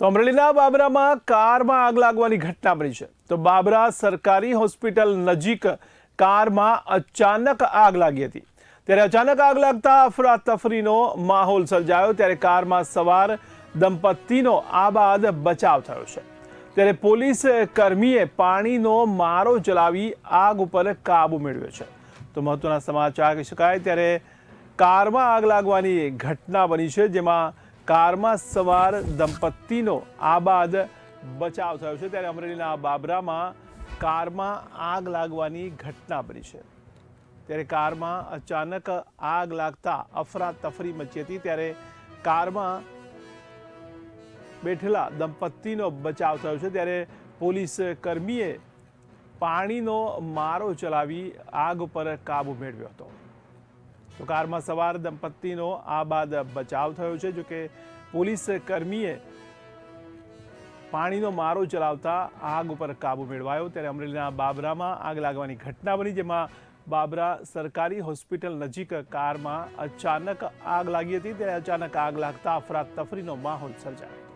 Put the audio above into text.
તો અમરેલીના બાબરામાં કારમાં આગ લાગવાની ઘટના બની છે. તો બાબરા સરકારી હોસ્પિટલ નજીક કારમાં અચાનક આગ લાગી હતી. ત્યારે અચાનક આગ લાગતા અફરાતફરીનો માહોલ સર્જાયો. ત્યારે કારમાં સવાર દંપતીનો આબાદ બચાવ થયો છે. ત્યારે પોલીસ કર્મીએ પાણીનો મારો ચલાવી આગ ઉપર કાબુ મેળવ્યો છે. તો મહત્વના સમાચાર કહી શકાય, ત્યારે કારમાં આગ લાગવાની ઘટના બની છે, જેમાં કારમાં સવાર દંપતીનો આબાદ બચાવ થયો છે. ત્યારે અમરેલીના બાબરામાં કારમાં આગ લાગવાની ઘટના બની છે. ત્યારે કારમાં અચાનક આગ લાગતા અફરાતફરી મચી હતી. ત્યારે કારમાં બેઠેલા દંપતીનો બચાવ થયો છે. ત્યારે પોલીસ કર્મીએ પાણીનો મારો ચલાવી આગ ઉપર કાબુ મેળવ્યો હતો. તો કારમાં સવાર દંપતીનો આ બાદ બચાવ થયો છે જોકે પોલીસ કર્મીએ પાણીનો મારો ચલાવતા આગ ઉપર કાબુ મેળવાયો. ત્યારે અમરેલીના બાબરામાં આગ લાગવાની ઘટના બની, જેમાં બાબરા સરકારી હોસ્પિટલ નજીક કારમાં અચાનક આગ લાગી હતી. ત્યારે અચાનક આગ લાગતા અફરાતફરીનો માહોલ સર્જાયો.